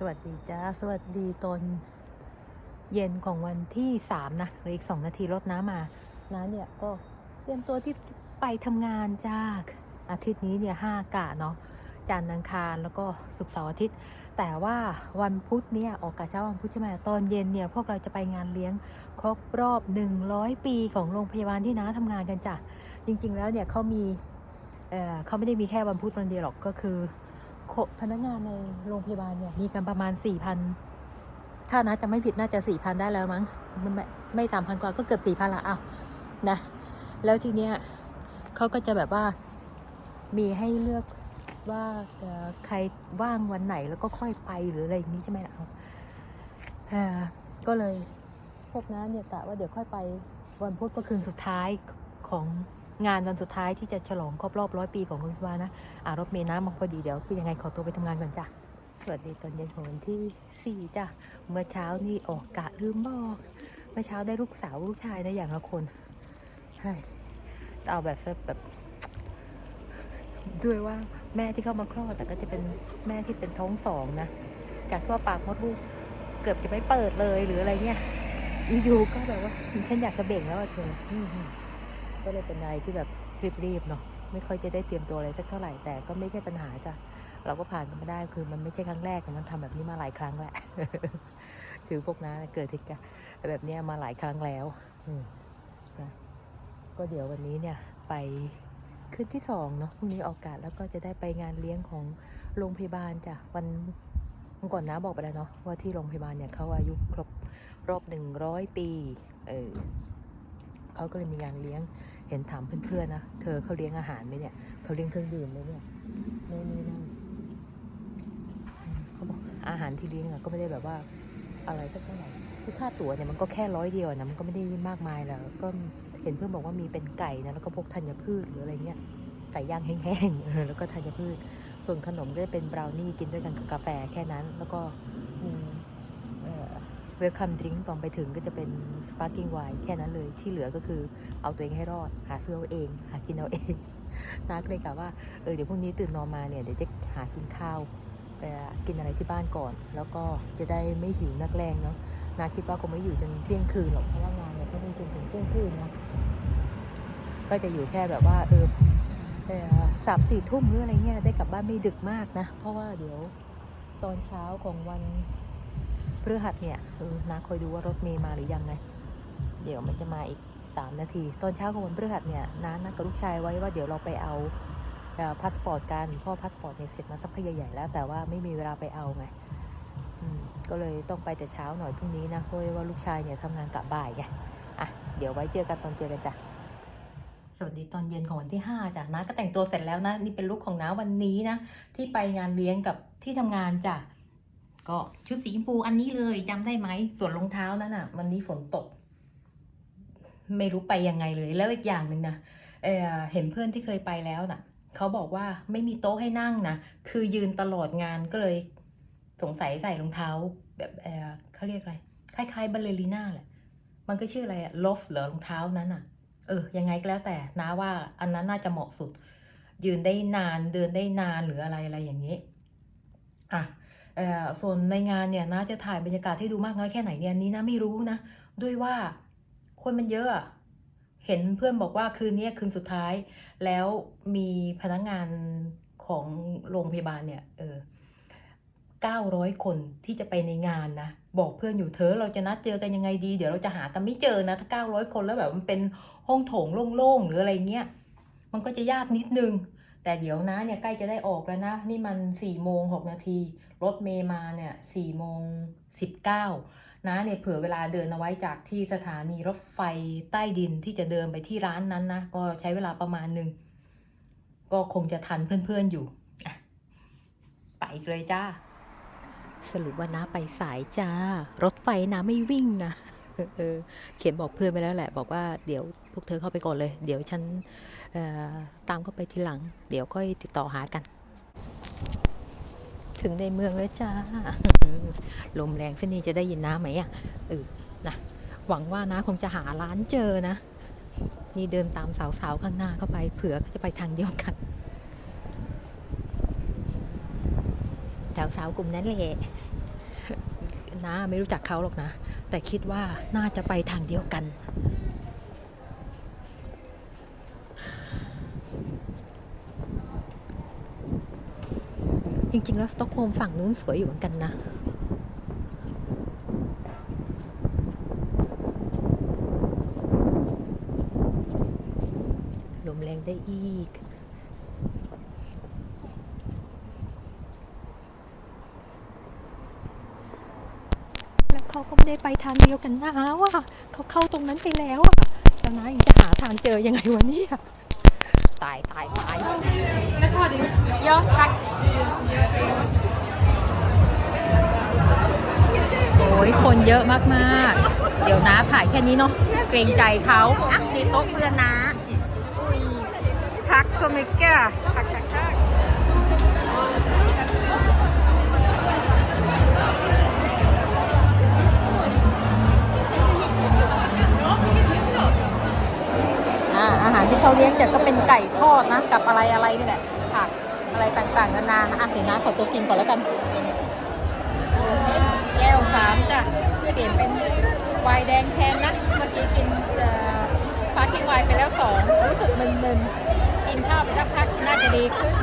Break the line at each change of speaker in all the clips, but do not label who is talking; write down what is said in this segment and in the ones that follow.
สวัสดีจ้า สวัสดีตอนเย็นของวันที่สามนะเหลืออีกสองนาทีรถน้ำมาน้าเนี่ยก็เตรียมตัวที่ไปทำงานจ้าอาทิตย์นี้เนี่ยห้ากะเนาะจันทร์อังคารแล้วก็ศุกร์เสาร์อาทิตย์ แต่ว่าวันพุธเนี่ยออกกะเช้าวันพุธใช่ไหมตอนเย็นเนี่ยพวกเราจะไปงานเลี้ยงครบรอบ 100 ปีของโรงพยาบาลที่น้าทำงานกันจ้ะจริง ๆ แล้วเนี่ยเขามีเเขาไม่ได้มีแค่วันพุธวันเดียวหรอกก็คือ พนักงานในโรงพยาบาลเนี่ยมีกันประมาณ4,000ถ้านะจะไม่ผิดน่าจะ4,000ได้แล้วมั้งไม่ไม่สามพันกว่าก็เกือบ4,000ละอ้าวนะ แล้วทีเนี้ยเขาก็จะแบบว่ามีให้เลือกว่าใครว่างวันไหนแล้วก็ค่อยไปหรืออะไรอย่างนี้ใช่ไหมล่ะก็เลยพวกนั้นเนี่ยกะว่าเดี๋ยวค่อยไปวันพุธก็คืนสุดท้ายของ งานวันสุดท้ายที่จะฉลองครบรอบร้อยปีของโรงพยาบานะอ่ารถเมล์น้ำมาพอดีเดี๋ยวคือยังไงขอตัวไปทำงานก่อนจ้ะสวัสดีตอนเย็นของวันที่ 4 จ้ะ เมื่อเช้านี่ออกกะลืมบอกเมื่อเช้าได้ลูกสาวลูกชายนะอย่างละคนใช่เอาแบบแบบด้วยว่าแม่ที่เข้ามาคลอดแต่ก็จะเป็นแม่ที่เป็นท้องสองนะ จากที่ว่าปากมดลูกเกือบจะไม่เปิดเลยหรืออะไรเงี้ยอยู่ก็แบบว่าฉันอยากจะเบ่งแล้วอะเธอ ก็เลยเป็นอะไรที่แบบรีบๆเนาะไม่ค่อยจะได้เตรียมตัวอะไรสักเท่าไหร่แต่ก็ไม่ใช่ปัญหาจ้ะเราก็ผ่านมันมาได้คือมันไม่ใช่ครั้งแรกมันทำแบบนี้มาหลายครั้งแหละคือพวกน้าเกิดเหตุการณ์แบบนี้มาหลายครั้งแล้วนะก็เดี๋ยววันนี้เนี่ยไปคืนที่สองเนาะพรุ่งนี้ออกากาศแล้วก็จะได้ไปงานเลี้ยงของโรงพยาบาลจ้ะวันวันก่อนน้าบอกไปแล้วเนาะว่าที่โรงพยาบาลเนี่ยเขาอายุครบรอบหนึ่งร้อยปี เออ เขาก็เลยมีงานเลี้ยง เห็นถามเพื่อนๆนะ เธอเขาเลี้ยงอาหารไหมเนี่ย เขาเลี้ยงเครื่องดื่มไหมเนี่ยโน่นนี่นั่นเขาบอกอาหารที่เลี้ยงอะก็ไม่ได้แบบว่าอะไรสักเท่าไหร่คือค่าตั๋วเนี่ยมันก็แค่ร้อยเดียวนะมันก็ไม่ได้มากมายแล้วก็เห็นเพื่อนบอกว่ามีเป็นไก่นะแล้วก็พวกธัญพืชหรืออะไรเงี้ยไก่ย่างแห้งๆแล้วก็ธัญพืช ส่วนขนมก็จะเป็นบราวนี่กินด้วยกันกับกาแฟแค่นั้นแล้วก็ เวลคัมดริงตอนไปถึงก็จะเป็นสปาร์กิ้งไวน์แค่นั้นเลยที่เหลือก็คือเอาตัวเองให้รอด หาซื้อเอาเอง หากินเอาเองนาก็เลยกะว่าเออเดี๋ยวพรุ่งนี้ตื่นนอนมาเนี่ยเดี๋ยวจะหากินข้าวไปกินอะไรที่บ้านก่อน แล้วก็จะได้ไม่หิวนักแรงเนาะนาคิดว่าคงไม่อยู่จนเที่ยงคืนหรอกเพราะว่างานเนี่ยเขามีจนถึงเที่ยงคืนนะก็จะอยู่แค่แบบว่าเออสามสี่ทุ่มหรืออะไรเงี้ยได้กลับบ้านไม่ดึกมากนะ เพราะว่าเดี๋ยวตอนเช้าของวัน พฤหัสเนี่ยเออนาคอยดูว่ารถเมย์มาหรือยังไง เดี๋ยวมันจะมาอีกสามนาที ตอนเช้าของวันพฤหัสเนี่ยน้านัดกับลูกชายไว้ว่าเดี๋ยวเราไปเอาพาสปอร์ตกันพราะพาสปอร์ตเนี่ยเสร็จมาสักพักใหญ่ๆแล้ว แต่ว่าไม่มีเวลาไปเอาไงก็เลยต้องไปแต่เช้าหน่อยพรุ่งนี้นะเพราะว่าลูกชายเนี่ยทำงานกะบ่ายไงอะเดี๋ยวไว้เจอกันตอนเจอกันจ้ะสวัสดีตอนเย็นของวันที่ห้าจ้ะน้าก็แต่งตัวเสร็จแล้วนะ นี่เป็นลุคของน้าวันนี้นะ ที่ไปงานเลี้ยงกับที่ทำงานจ้ะ ก็ชุดสีชมพูอันนี้เลยจำได้ไหม ส่วนรองเท้านั้นอะ วันนี้ฝนตก ไม่รู้ไปยังไงเลย แล้วอีกอย่างหนึ่งนะเออเห็นเพื่อนที่เคยไปแล้วน่ะเขาบอกว่าไม่มีโต๊ะให้นั่งนะคือยืนตลอดงานก็เลยสงสัยใส่รองเท้า แบบเออเขาเรียกอะไรคล้ายๆบัลเลริน่าแหละมันก็ชื่ออะไรอะลฟเหรอรองเท้านั้นอะเออยังไงก็แล้วแต่นาว่าอันนั้นน่าจะเหมาะสุด ยืนได้นานเดินได้นานหรืออะไรอะไรอย่างนี้อะ ส่วนในงานเนี่ยนาจะถ่ายบรรยากาศให้ดูมากน้อยแค่ไหนเนี่ยอันนี้นะไม่รู้นะ ด้วยว่าคนมันเยอะ เห็นเพื่อนบอกว่าคืนนี้คืนสุดท้าย แล้วมีพนักงานของโรงพยาบาลเนี่ยเออเก้าร้อยคนที่จะไปในงานนะ บอกเพื่อนอยู่เธอเราจะนัดเจอกันยังไงดี เดี๋ยวเราจะหากันไม่เจอนะ ถ้าเก้าร้อยคนแล้วแบบมันเป็นห้องโถงโล่งๆหรืออะไรเงี้ยมันก็จะยากนิดนึง แต่เดี๋ยวนะเนี่ยใกล้จะได้ออกแล้วนะ นี่มันสี่โมงหกนาที รถเมย์มาเนี่ยสี่โมงสิบเก้านะเนี่ยเผื่อเวลาเดินเอาไว้จากที่สถานีรถไฟใต้ดินที่จะเดินไปที่ร้านนั้นนะ ก็ใช้เวลาประมาณหนึ่ง ก็คงจะทันเพื่อนๆอยู่ ไปเลยจ้า สรุปว่าน้าไปสายจ้า รถไฟน้าไม่วิ่งนะ เออเขียนบอกเพื่อนไปแล้วแหละ บอกว่าเดี๋ยวพวกเธอเข้าไปก่อนเลย เดี๋ยวฉันตามเข้าไปทีหลัง เดี๋ยวค่อยติดต่อหากัน ถึงในเมืองแล้วจ้า ลมแรงเส้นนี้จะได้ยินน้าไหมอะเออนะหวังว่าน้าคงจะหาร้านเจอนะ นี่เดินตามสาวๆข้างหน้าเข้าไปเผื่อจะไปทางเดียวกันสาวๆกลุ่มนั้นแหละ นะ ไม่รู้จักเขาหรอกนะ แต่คิดว่าน่าจะไปทางเดียวกัน จริง ๆ แล้วสต็อกโฮล์มฝั่งนู้นสวยอยู่เหมือนกันนะลมแรงได้อีก แล้วเขาก็ ไม่ได้ไปทางเดียวกันนะว่าเขาเข้าตรงนั้นไปแล้วอะแล้วนะยังจะหาทางเจอยังไงวะเนี่ยตายตายตายเยอะพักโอ้ยคนเยอะมากๆ เดี๋ยวนะถ่ายแค่นี้เนาะเกรงใจเขาอะมีโต๊ะเพื่อนนะ อุ้ยทักสมิกเกอร์ทักทัก เลี้ยงจะก็เป็นไก่ทอดนะ กับอะไรอะไรนี่แหละผักอะไรต่างๆนานาอะเดี๋ยวนะขอตัวกินก่อนแล้วกัน แก้วสามจ้ะเปลี่ยนเป็นไวน์แดงแทนนะเมื่อกี้กินเอ่อสปาร์กิ้งไวน์ไปแล้วสองรู้สึกมึนๆกินข้าวไปสักพักน่าจะดีขึ้น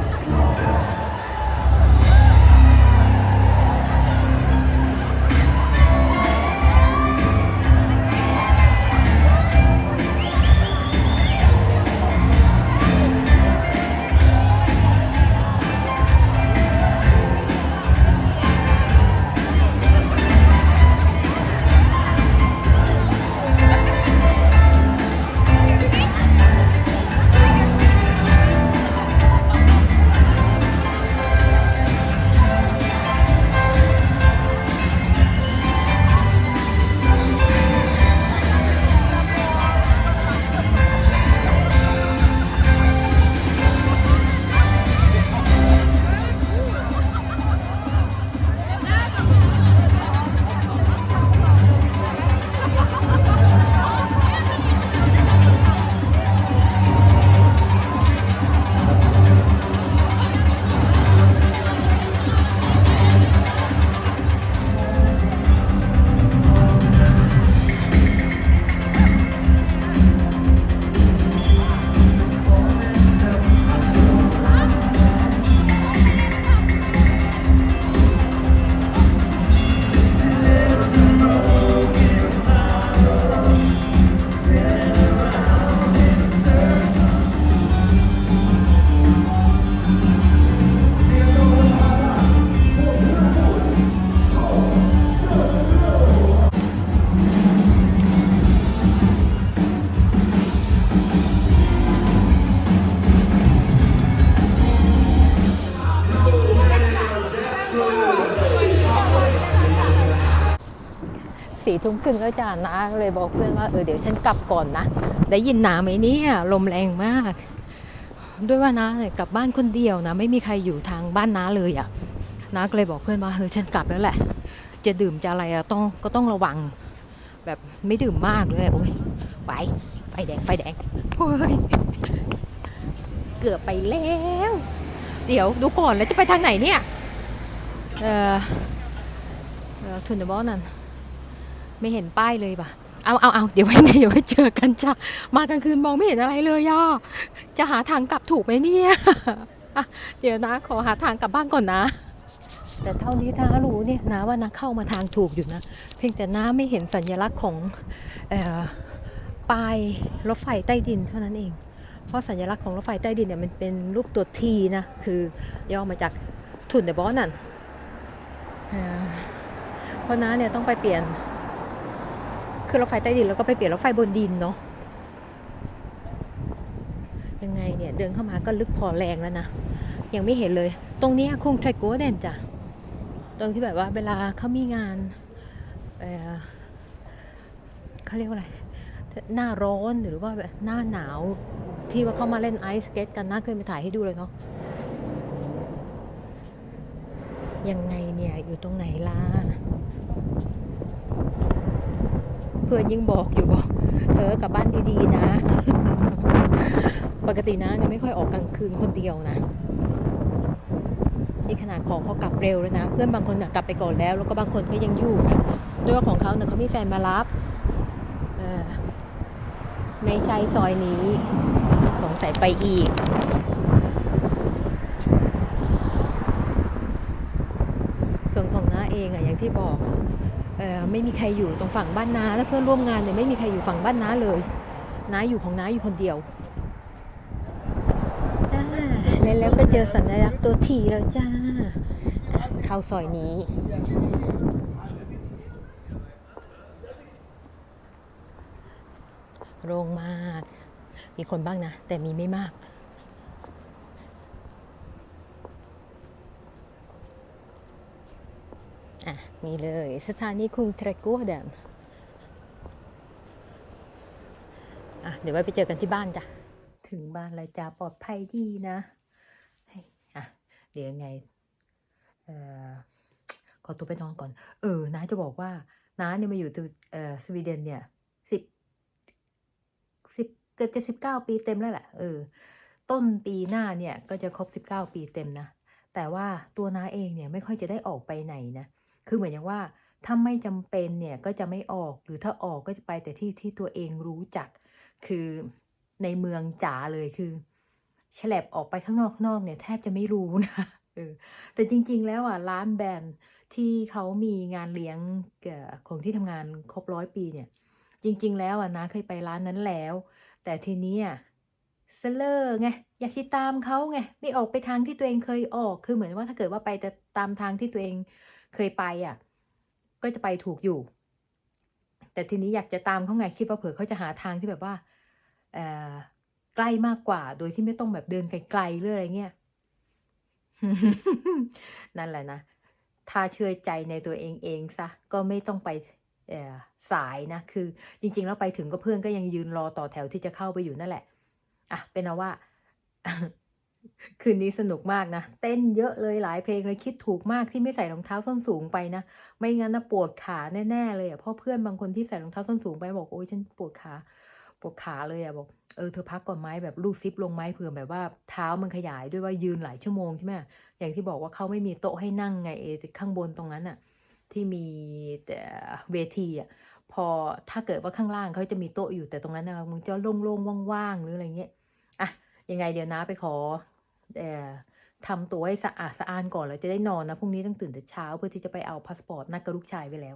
ทุ่มครึ่งแล้วจ้านะเลยบอกเพื่อนว่าเออเดี๋ยวฉันกลับก่อนนะ ได้ยินหนาไหมเนี่ยลมแรงมาก ด้วยว่านะกลับบ้านคนเดียวนะ ไม่มีใครอยู่ทางบ้านน้าเลยอะ่ะน้าก็เลยบอกเพื่อนว่าเออฉันกลับแล้วแหละ จะดื่มจะอะไรอะต้องก็ต้องระวัง แบบไม่ดื่มมากหรืออะไรโอ้ยไปไฟแดงไฟแดงโอ้ยเกือบไปแล้ว เดี๋ยวดูก่อนแล้วจะไปทางไหนเนี่ยเออเออทุนเดบอนั่น ไม่เห็นป้ายเลยป่ะ เอาเอาเอาเดี๋ยวไว้ไงเดี๋ยวไว้เจอกันจ้ะ มากลางคืนมองไม่เห็นอะไรเลยย่าจะหาทางกลับถูกไหมเนี่ยเดี๋ยวนะ ขอหาทางกลับบ้านก่อนนะ แต่เท่าที่น้ารู้เนี่ยนะว่านะเข้ามาทางถูกอยู่นะ เพียงแต่น้าไม่เห็นสัญลักษณ์ของออป้ายรถไฟใต้ดินเท่านั้นเอง เพราะสัญลักษณ์ของรถไฟใต้ดินเนี่ยมันเป็นรูปตัวทีนะ คือย่อมาจากทุนเดบอสนั่นเเพราะน้าเนี่ยต้องไปเปลี่ยน ขึ้นรถไฟใต้ดินแล้วก็ไปเปลี่ยนรถไฟบนดินเนาะยังไงเนี่ยเดินเข้ามาก็ลึกพอแรงแล้วนะยังไม่เห็นเลย ตรงนี้คุงไทรโกเดนจ้ะตรงที่แบบว่าเวลาเขามีงานเเขาเรียกว่าอะไรหน้าร้อนหรือว่าแบบหน้าหนาวที่ว่าเขามาเล่นไอซ์สเก็ตกันน่าเคยไปถ่ายให้ดูเลยเนาะยังไงเนี่ยอยู่ตรงไหนล่ะ เพื่อนยิ่งบอกอยู่บอกเออกลับบ้านดีๆนะ ปกตินะเนี่ยไม่ค่อยออกกลางคืนคนเดียวนะนี่ขนาดของเขากลับเร็วแล้วนะ เพื่อนบางคนน่ะกลับไปก่อนแล้ว แล้วก็บางคนก็ยังอยู่นะด้วยว่าของเขาเนี่ยเขามีแฟนมารับเออไม่ใช่ซอยนี้สงสัยไปอีกส่วนของน้าเองอะอย่างที่บอก ไม่มีใครอยู่ตรงฝั่งบ้านน้า และเพื่อนร่วมงานเนี่ยไม่มีใครอยู่ฝั่งบ้านน้าเลยน้าอยู่ของน้าอยู่คนเดียวแล้วแล้วก็เจอสัญลักษณ์ตัวทีแล้วจ้าเข้าซอยนี้โรงมาก มีคนบ้างนะ แต่มีไม่มาก อะ นี่เลย สถานีกรุงเทรกัวเดนเดี๋ยวไว้ไปเจอกันที่บ้านจ้ะ ถึงบ้านแล้วจ้าปลอดภัยดีนะเฮ้ยอะเดี๋ยวยังไงเอ่อขอตัวไปนอนก่อน เออน้าจะบอกว่าน้าเนี่ยมาอยู่ตัวเอ่อสวีเดนเนี่ยสิบสิบเกือบจะสิบเก้าปีเต็มแล้วแหละเออ ต้นปีหน้าเนี่ยก็จะครบสิบเก้าปีเต็มนะ แต่ว่าตัวน้าเองเนี่ยไม่ค่อยจะได้ออกไปไหนนะ คือเหมือนอย่างว่าถ้าไม่จำเป็นเนี่ยก็จะไม่ออกหรือถ้าออกก็จะไปแต่ที่ที่ตัวเองรู้จัก คือในเมืองจ๋าเลยคือฉลบออกไปข้างนอกนอกเนี่ยแทบจะไม่รู้นะเออแต่จริง ๆ แล้วอะร้านแบรนด์ที่เขามีงานเลี้ยงเอ่อของที่ทำงานครบร้อยปีเนี่ย จริง ๆ แล้วอะนะเคยไปร้านนั้นแล้ว แต่ทีนี้อะเซเลอร์ไงอยากติดตามเขาไงไม่ออกไปทางที่ตัวเองเคยออกคือเหมือนว่าถ้าเกิดว่าไปแต่ตามทางที่ตัวเอง เคยไปอะ ก็จะไปถูกอยู่ แต่ทีนี้อยากจะตามเขาไงคิดว่าเผื่อเขาจะหาทางที่แบบว่าใกล้มากกว่า โดยที่ไม่ต้องแบบเดินไกลๆหรืออะไรเงี้ยนั่นแหละนะถ้าเชื่อใจในตัวเองเองซะก็ไม่ต้องไปสายนะ คือจริง ๆ แล้วไปถึงก็เพื่อนก็ยังยืนรอต่อแถวที่จะเข้าไปอยู่นั่นแหละ อะ เป็นเอาว่า คืนนี้สนุกมากนะ เต้นเยอะเลยหลายเพลงเลยคิดถูกมากที่ไม่ใส่รองเท้าส้นสูงไปนะ ไม่งั้นนะปวดขาแน่ๆเลยอะเพราะเพื่อนบางคนที่ใส่รองเท้าส้นสูงไปบอกโอ๊ยฉันปวดขาปวดขาเลยอะบอกเออเธอพักก่อนไหมแบบลูกซิปลงไหมเผื่อแบบว่าเท้ามันขยายด้วยว่ายืนหลายชั่วโมงใช่ไหมอย่างที่บอกว่าเขาไม่มีโต๊ะให้นั่งไงเอข้างบนตรงนั้นอะที่มีแต่เวทีอะพอถ้าเกิดว่าข้างล่างเขาจะมีโต๊ะอยู่แต่ตรงนั้นนะมึงจะโล่งๆว่างๆหรืออะไรเงี้ยอะยังไงเดี๋ยวนะไปขอ แต่ทำตัวให้สะอาดสะอ้านก่อนแล้วจะได้นอนนะพรุ่งนี้ต้องตื่นแต่เช้าเพื่อที่จะไปเอาพาสปอร์ตนัดกับลูกชายไปแล้ว